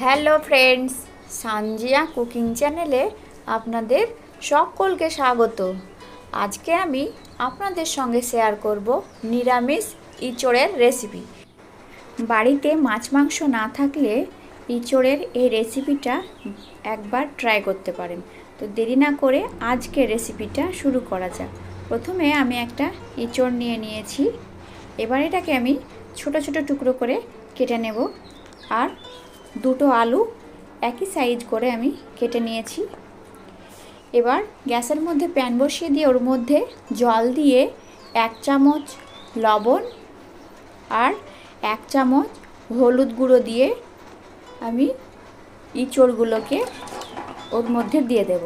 Hello friends Sanjia cooking চ্যানেলে আপনাদের সকলকে স্বাগত। আজকে আমি আপনাদের সঙ্গে শেয়ার করব নিরামিষ ইঁচড়ের রেসিপি বাড়িতে মাছ মাংস না থাকলে ইঁচড়ের এই রেসিপিটা একবার ট্রাই করতে পারেন। তো দেরি না করে আজকে রেসিপিটা শুরু করা যাক। প্রথমে আমি একটা ইঁচড় নিয়ে নিয়েছি। এবার এটাকে আমি ছোট ছোট টুকরো করে কেটে নেব। আর দুটো আলু একই সাইজ করে আমি কেটে নিয়েছি। এবার গ্যাসের মধ্যে প্যান বসিয়ে দিয়ে ওর মধ্যে জল দিয়ে এক চামচ লবণ আর এক চামচ হলুদ গুঁড়ো দিয়ে আমি ইঁচড়গুলোকে ওর মধ্যে দিয়ে দেব।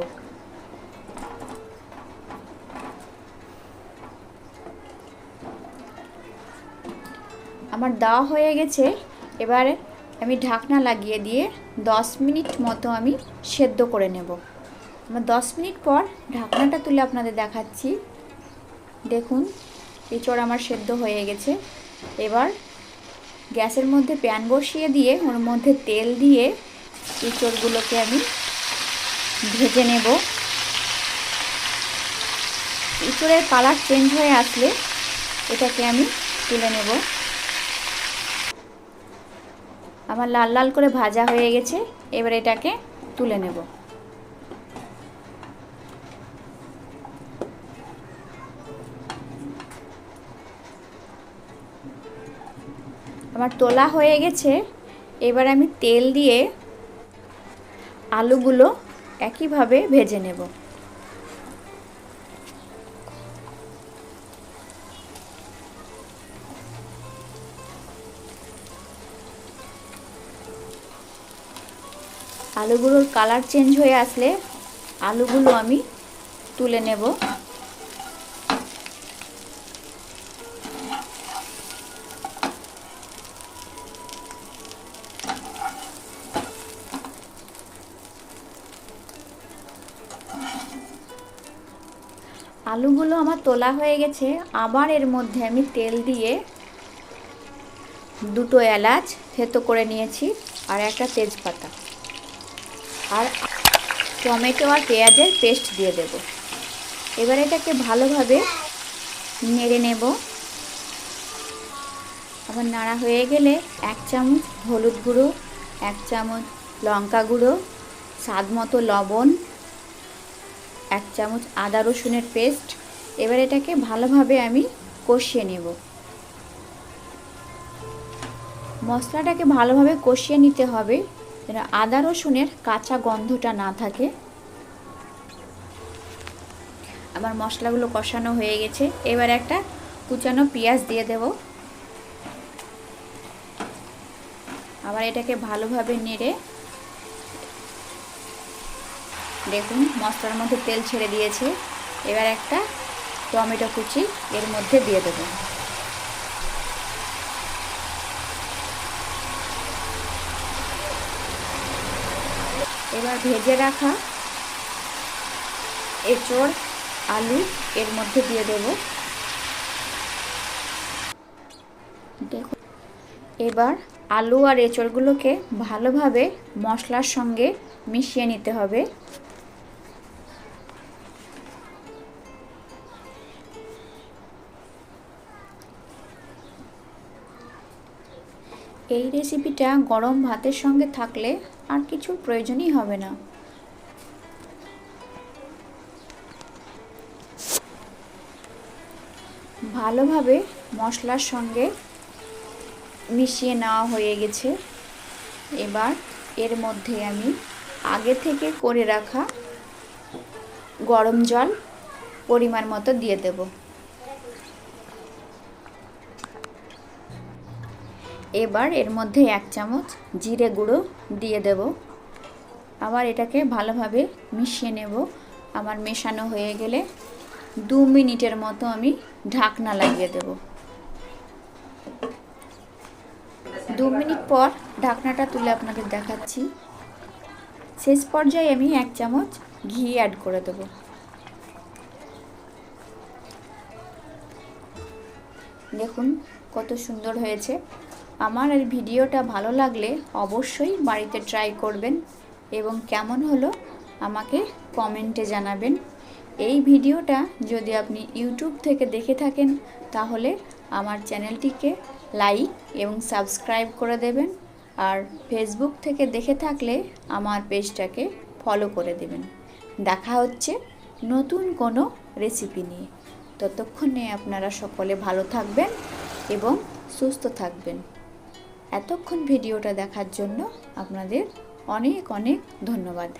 আমার দেওয়া হয়ে গেছে। এবারে আমি ঢাকনা লাগিয়ে দিয়ে দশ মিনিট মতো আমি সেদ্ধ করে নেব। আমার দশ মিনিট পর ঢাকনাটা তুলে আপনাদের দেখাচ্ছি। দেখুন, এঁচড় আমার সেদ্ধ হয়ে গেছে। এবার গ্যাসের মধ্যে প্যান বসিয়ে দিয়ে ওর মধ্যে তেল দিয়ে এঁচড়গুলোকে আমি ভেজে নেব। এঁচড়ের কালার চেঞ্জ হয়ে আসলে এটাকে আমি তুলে নেব। আমার লাল লাল করে ভাজা হয়ে গেছে, এবার এটাকে তুলে নেব। আমার তোলা হয়ে গেছে, এবার আমি তেল দিয়ে আলুগুলো একইভাবে ভেজে নেব। আলুগুলোর কালার চেঞ্জ হয়ে আসলে আলুগুলো আমি তুলে নেব। আলুগুলো আমার তোলা হয়ে গেছে, আবার এর মধ্যে আমি তেল দিয়ে দুটো এলাচ থেতো করে নিয়েছি আর একটা তেজপাতা। আর টমেটো আর পেঁয়াজের পেস্ট দিয়ে দেব। এবার এটাকে ভালোভাবে নেড়ে নেব। আবার নাড়া হয়ে গেলে এক চামচ হলুদ গুঁড়ো, এক চামচ লঙ্কা গুঁড়ো, স্বাদ মতো লবণ, এক চামচ আদা রসুনের পেস্ট। এবার এটাকে ভালোভাবে আমি কষিয়ে নেব। মশলাটাকে ভালোভাবে কষিয়ে নিতে হবে। যেন আদা রসুনের কাঁচা গন্ধটা না থাকে। আমার মশলাগুলো কষানো হয়ে গেছে। এবার একটা কুচানো পেঁয়াজ দিয়ে দেব। আবার এটাকে ভালোভাবে নেড়ে দেখুন, মশলার মধ্যে তেল ছেড়ে দিয়েছে। এবার একটা টমেটো কুচি এর মধ্যে দিয়ে দেবো। এবার ভেজে রাখা এঁচড়, আলু এর মধ্যে দিয়ে দেব। দেখুন এবার আলু আর এঁচড়গুলোকে ভালোভাবে মশলার সঙ্গে মিশিয়ে নিতে হবে। এই রেসিপিটা গরম ভাতের সঙ্গে থাকলে আর কিছুর প্রয়োজনই হবে না। ভালোভাবে মশলার সঙ্গে মিশিয়ে নেওয়া হয়ে গেছে। এবার এর মধ্যে আমি আগে থেকে করে রাখা গরম জল পরিমাণ মতো দিয়ে দেব। এবার এর মধ্যে এক চামচ জিরে গুঁড়ো দিয়ে দেব। আবার এটাকে ভালোভাবে মিশিয়ে নেব। আমার মেশানো হয়ে গেলে দু মিনিটের মতো আমি ঢাকনা লাগিয়ে দেব। দু মিনিট পর ঢাকনাটা তুলে আপনাদের দেখাচ্ছি। শেষ পর্যায়ে আমি এক চামচ ঘি অ্যাড করে দেব। দেখুন কত সুন্দর হয়েছে। আমার এই ভিডিওটা ভালো লাগলে অবশ্যই বাড়িতে ট্রাই করবেন এবং কেমন হলো আমাকে কমেন্টে জানাবেন। এই ভিডিওটা যদি আপনি ইউটিউব থেকে দেখে থাকেন, তাহলে আমার চ্যানেলটিকে লাইক এবং সাবস্ক্রাইব করে দেবেন আর ফেসবুক থেকে দেখে থাকলে আমার পেজটাকে ফলো করে দেবেন। দেখা হচ্ছে নতুন কোনো রেসিপি নিয়ে। ততক্ষণে আপনারা সকলে ভালো থাকবেন এবং সুস্থ থাকবেন। এতক্ষণ ভিডিওটা দেখার জন্য আপনাদের অনেক অনেক ধন্যবাদ।